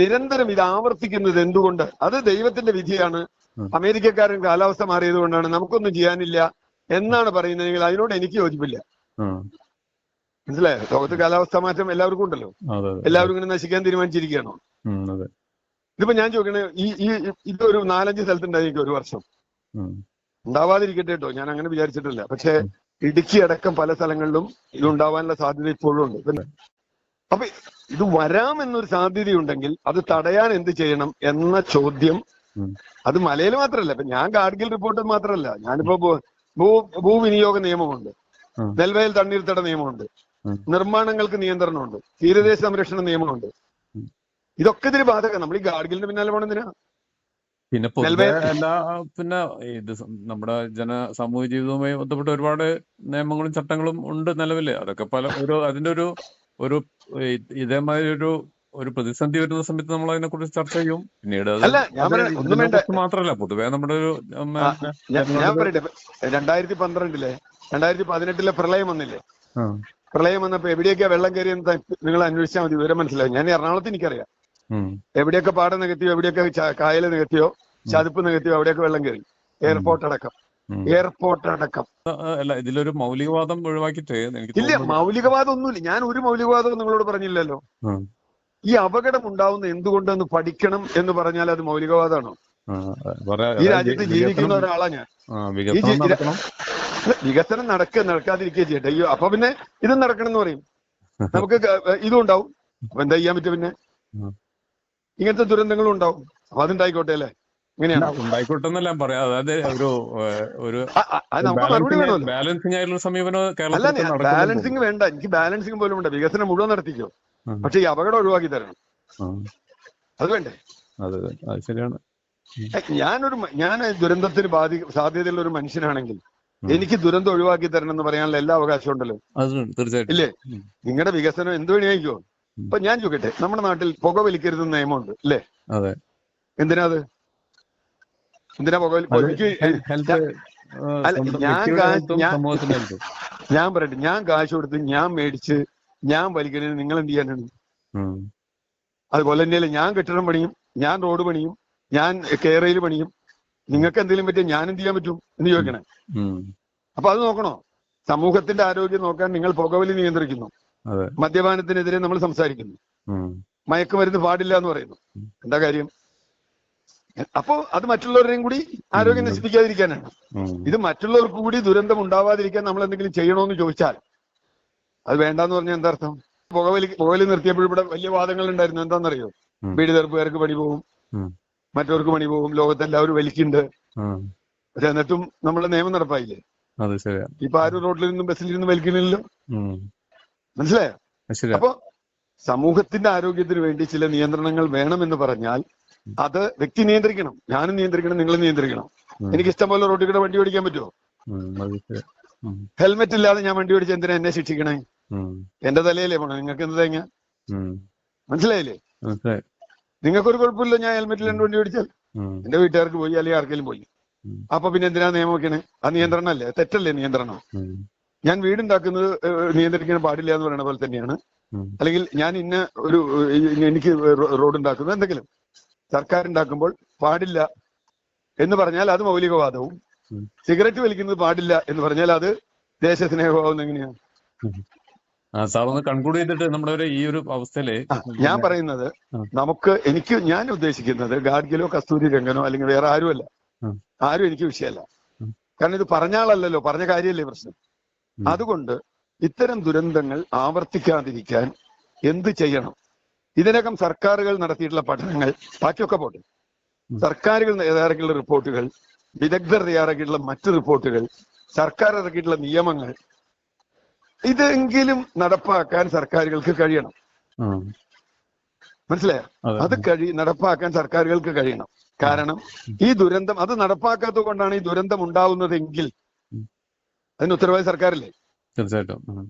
നിരന്തരം ഇത് ആവർത്തിക്കുന്നത് എന്തുകൊണ്ട്? അത് ദൈവത്തിന്റെ വിധിയാണ്. അമേരിക്കക്കാരൻ കാലാവസ്ഥ മാറിയത് കൊണ്ടാണ് നമുക്കൊന്നും ചെയ്യാനില്ല എന്നാണ് പറയുന്നതെങ്കിൽ അതിനോട് എനിക്ക് യോജിപ്പില്ല. മനസ്സിലായോ? ലോകത്ത് കാലാവസ്ഥ മാറ്റം എല്ലാവർക്കും ഉണ്ടല്ലോ. എല്ലാവരും ഇങ്ങനെ നശിക്കാൻ തീരുമാനിച്ചിരിക്കുകയാണോ? ഇതിപ്പോ ഞാൻ ചോദിക്കണേ ഈ ഈ ഇതൊരു നാലഞ്ച് സ്ഥലത്തുണ്ടായിരിക്കും ഒരു വർഷം. ഉണ്ടാവാതിരിക്കട്ടെ കേട്ടോ ഞാൻ അങ്ങനെ വിചാരിച്ചിട്ടില്ല. പക്ഷെ ഇടുക്കി അടക്കം പല സ്ഥലങ്ങളിലും ഇത് ഉണ്ടാവാനുള്ള സാധ്യത ഇപ്പോഴും ഉണ്ട്. അപ്പൊ ഇത് വരാമെന്നൊരു സാധ്യതയുണ്ടെങ്കിൽ അത് തടയാൻ എന്ത് ചെയ്യണം എന്ന ചോദ്യം അത് മലയിൽ മാത്രമല്ല. ഇപ്പൊ ഞാൻ ഗാഡ്ഗിൽ റിപ്പോർട്ട് മാത്രമല്ല. ഞാനിപ്പോ ഭൂവിനിയോഗ നിയമമുണ്ട്. നെൽവയൽ തണ്ണീർത്തട നിയമമുണ്ട്. നിർമ്മാണങ്ങൾക്ക് നിയന്ത്രണമുണ്ട്. തീരദേശ സംരക്ഷണ നിയമമുണ്ട്. ഇതൊക്കെ ഇതിന് ബാധക. നമ്മൾ ഈ ഗാഡ്ഗിലിന്റെ പിന്നാലെ പോണെന്തിനാ പിന്നെ എല്ലാ പിന്നെ ഇത് നമ്മുടെ ജന സമൂഹ ജീവിതവുമായി ബന്ധപ്പെട്ട ഒരുപാട് നിയമങ്ങളും ചട്ടങ്ങളും ഉണ്ട് നിലവിൽ. അതൊക്കെ പല ഒരു അതിന്റെ ഒരു ഒരു ഇതേമാതിരി ഒരു ഒരു പ്രതിസന്ധി വരുന്ന സമയത്ത് നമ്മൾ അതിനെ കുറിച്ച് ചർച്ച ചെയ്യും. പിന്നീട് മാത്രല്ല. പൊതുവെ നമ്മുടെ ഒരു ഞാൻ പറയട്ടെ. രണ്ടായിരത്തി പന്ത്രണ്ടിലെ രണ്ടായിരത്തി പതിനെട്ടിലെ പ്രളയം വന്നില്ലേ? ആ, പ്രളയം വന്നപ്പോ എവിടെയൊക്കെ വെള്ളം കയറിയെന്ന് നിങ്ങൾ അന്വേഷിച്ചാൽ മതി. വിവരം മനസ്സിലാവും. ഞാൻ എറണാകുളത്ത് എനിക്കറിയാം. എവിടെയൊക്കെ പാടം നികത്തിയോ എവിടെയൊക്കെ കായൽ നികത്തിയോ ചതുപ്പ് നികത്തിയോ അവിടെയൊക്കെ വെള്ളം കയറി. എയർപോർട്ട് അടക്കം. എയർപോർട്ട് അടക്കം. അല്ല ഇതിലൊരു മൗലികവാദം ഒഴിവാക്കിയിട്ട് എനിക്ക് ഇല്ല മൗലികവാദം ഒന്നുമില്ല. ഞാൻ ഒരു മൗലികവാദവും നിങ്ങളോട് പറഞ്ഞില്ലല്ലോ. ഈ അപകടം ഉണ്ടാവുന്ന എന്തുകൊണ്ടെന്ന് പഠിക്കണം എന്ന് പറഞ്ഞാൽ അത് മൗലികവാദമാണോ? ഈ രാജ്യത്ത് ജീവിക്കുന്ന ഒരാളാ ഞാൻ. വികസനം നടക്കുക നടക്കാതിരിക്കുക ചെയ്യട്ടെ. അയ്യോ അപ്പൊ പിന്നെ ഇത് നടക്കണം എന്ന് പറയും. നമുക്ക് ഇതും ഉണ്ടാവും. അപ്പൊ എന്താ ചെയ്യാൻ പറ്റും പിന്നെ. ഇങ്ങനത്തെ ദുരന്തങ്ങളും ഉണ്ടാവും. അപ്പൊ അതുണ്ടായിക്കോട്ടെ അല്ലേ? പറയാം. അതായത് ഒരു ഒരു ബാലൻസിങ് ആയിട്ടുള്ള സമീപനം അല്ല ബാലൻസിങ് വേണ്ട. എനിക്ക് ബാലൻസിങ് പോലും ഉണ്ട്. വികസനം മുഴുവൻ നടത്തിക്കോ. പക്ഷെ ഈ അപകടം ഒഴിവാക്കി തരണം. അത് വേണ്ടേ? അതെ ശരിയാണ്. ഞാനൊരു ഞാൻ ദുരന്തത്തിന് ബാധി സാധ്യതയുള്ള ഒരു മനുഷ്യനാണെങ്കിൽ. എനിക്ക് ദുരന്തം ഒഴിവാക്കി തരണം എന്ന് പറയാനുള്ള എല്ലാ അവകാശവും ഉണ്ടല്ലോ. തീർച്ചയായിട്ടും. ഇല്ലേ? നിങ്ങളുടെ വികസനം എന്ത് വേണിയായിക്കോ ഉം. ഇപ്പൊ ഞാൻ ചോദിക്കട്ടെ നമ്മുടെ നാട്ടിൽ പുക വലിക്കരുത് നിയമമുണ്ട് അല്ലേ അതെ. എന്തിനാ അത്? എന്തിനാ പുക ഞാൻ ഞാൻ- പറയട്ടെ ഞാൻ കാശ് കൊടുത്ത് ഞാൻ മേടിച്ച് ഞാൻ വലിക്കണേന് നിങ്ങൾ എന്ത് ചെയ്യാനാണ്? അതുപോലെ തന്നെയല്ലേ ഞാൻ കെട്ടിടം പണിയും ഞാൻ റോഡ് പണിയും ഞാൻ കേരയിൽ പണിയും നിങ്ങൾക്ക് എന്തെങ്കിലും പറ്റിയ ഞാൻ എന്ത് ചെയ്യാൻ പറ്റും എന്ന് ചോദിക്കണേ. അപ്പൊ അത് നോക്കണോ? സമൂഹത്തിന്റെ ആരോഗ്യം നോക്കാൻ നിങ്ങൾ പുകവലി നിയന്ത്രിക്കുന്നു. മദ്യപാനത്തിനെതിരെ നമ്മൾ സംസാരിക്കുന്നു. മയക്കുമരുന്ന് പാടില്ല എന്ന് പറയുന്നു. എന്താ കാര്യം? അപ്പോ അത് മറ്റുള്ളവരുടെയും കൂടി ആരോഗ്യം നശിപ്പിക്കാതിരിക്കാനാണ്. ഇത് മറ്റുള്ളവർക്ക് കൂടി ദുരന്തം ഉണ്ടാവാതിരിക്കാൻ നമ്മൾ എന്തെങ്കിലും ചെയ്യണോന്ന് ചോദിച്ചാൽ അത് വേണ്ടാന്ന് പറഞ്ഞാൽ എന്താ അർത്ഥം? പുകവലി പുകവലി നിർത്തിയപ്പോഴും ഇവിടെ വലിയ വാദങ്ങൾ ഉണ്ടായിരുന്നു. എന്താണെന്നറിയോ വീട് തെറുപ്പുകാർക്ക് പണി പോകും. മറ്റവർക്ക് പണി പോകും ലോകത്തെല്ലാവരും വലിക്കുന്നുണ്ട്. ഉം. പക്ഷെ എന്നിട്ടും നമ്മളെ നിയമം നടപ്പായില്ലേ? ഇപ്പൊ ആരും റോഡിൽ നിന്നും ബസ്സിൽ നിന്നും വലിക്കുന്നില്ലല്ലോ. മനസ്സിലായോ? അപ്പൊ സമൂഹത്തിന്റെ ആരോഗ്യത്തിന് വേണ്ടി ചില നിയന്ത്രണങ്ങൾ വേണമെന്ന് പറഞ്ഞാൽ അത് വ്യക്തി നിയന്ത്രിക്കണം. ഞാനും നിയന്ത്രിക്കണം നിങ്ങൾ നിയന്ത്രിക്കണം. എനിക്ക് ഇഷ്ടം പോലെ റോഡിൽ കൂടെ വണ്ടി ഓടിക്കാൻ പറ്റുമോ ഹെൽമെറ്റ് ഇല്ലാതെ ഞാൻ വണ്ടി ഓടിച്ച് എന്തിനാ എന്നെ ശിക്ഷിക്കണേ? എന്റെ തലയിലേ പോണം? നിങ്ങൾക്ക് എന്ത് തേങ്ങ. മനസ്സിലായില്ലേ? മനസ്സിലായി. നിങ്ങൾക്കൊരു കുഴപ്പമില്ല ഞാൻ ഹെൽമെറ്റിൽ രണ്ട് വണ്ടി ഓടിച്ചാൽ. എന്റെ വീട്ടുകാർക്ക് പോയി അല്ലെങ്കിൽ ആർക്കെങ്കിലും പോയി. അപ്പൊ പിന്നെ എന്തിനാ നിയമം വെക്കണേ? ആ നിയന്ത്രണമല്ലേ? തെറ്റല്ലേ നിയന്ത്രണം? ഞാൻ വീടുണ്ടാക്കുന്നത് നിയന്ത്രിക്കാൻ പാടില്ല എന്ന് പറയുന്ന പോലെ തന്നെയാണ്. അല്ലെങ്കിൽ ഞാൻ ഇന്ന ഒരു എനിക്ക് റോഡ് ഉണ്ടാക്കുന്നത് എന്തെങ്കിലും സർക്കാർ ഉണ്ടാക്കുമ്പോൾ പാടില്ല എന്ന് പറഞ്ഞാൽ അത് മൗലികവാദവും. സിഗരറ്റ് വലിക്കുന്നത് പാടില്ല എന്ന് പറഞ്ഞാൽ അത് ദേശസ്നേഹമാവുന്ന എങ്ങനെയാണ്? സാർ ഒന്ന് കൺക്ലൂഡ് ചെയ്തിട്ട് നമ്മുടെ ഒരു ഈ ഒരു അവസ്ഥയിൽ ഞാൻ പറയുന്നത് നമുക്ക് എനിക്ക് ഞാൻ ഉദ്ദേശിക്കുന്നത് ഗാഡ്ഗിലോ കസ്തൂരി രംഗനോ അല്ലെങ്കിൽ വേറെ ആരുമല്ല. ആരും എനിക്ക് വിഷയമല്ല. കാരണം ഇത് പറഞ്ഞാളല്ലോ പറഞ്ഞ കാര്യമല്ലേ പ്രശ്നം. അതുകൊണ്ട് ഇത്തരം ദുരന്തങ്ങൾ ആവർത്തിക്കാതിരിക്കാൻ എന്ത് ചെയ്യണം? ഇതിനകം സർക്കാരുകൾ നടത്തിയിട്ടുള്ള പഠനങ്ങൾ ബാക്കിയൊക്കെ പോട്ടെ. സർക്കാരുകൾ തയ്യാറാക്കിയിട്ടുള്ള റിപ്പോർട്ടുകൾ വിദഗ്ധർ തയ്യാറാക്കിയിട്ടുള്ള മറ്റ് റിപ്പോർട്ടുകൾ സർക്കാർ ഇറക്കിയിട്ടുള്ള നിയമങ്ങൾ ഇതെങ്കിലും നടപ്പാക്കാൻ സർക്കാരുകൾക്ക് കഴിയണം. മനസ്സിലായോ? അത്. കഴി നടപ്പാക്കാൻ സർക്കാരുകൾക്ക് കഴിയണം. കാരണം ഈ ദുരന്തം അത് നടപ്പാക്കാത്തത് കൊണ്ടാണ് ഈ ദുരന്തം ഉണ്ടാവുന്നതെങ്കിൽ അതിന് ഉത്തരവാദി സർക്കാരല്ലേ? തീർച്ചയായിട്ടും.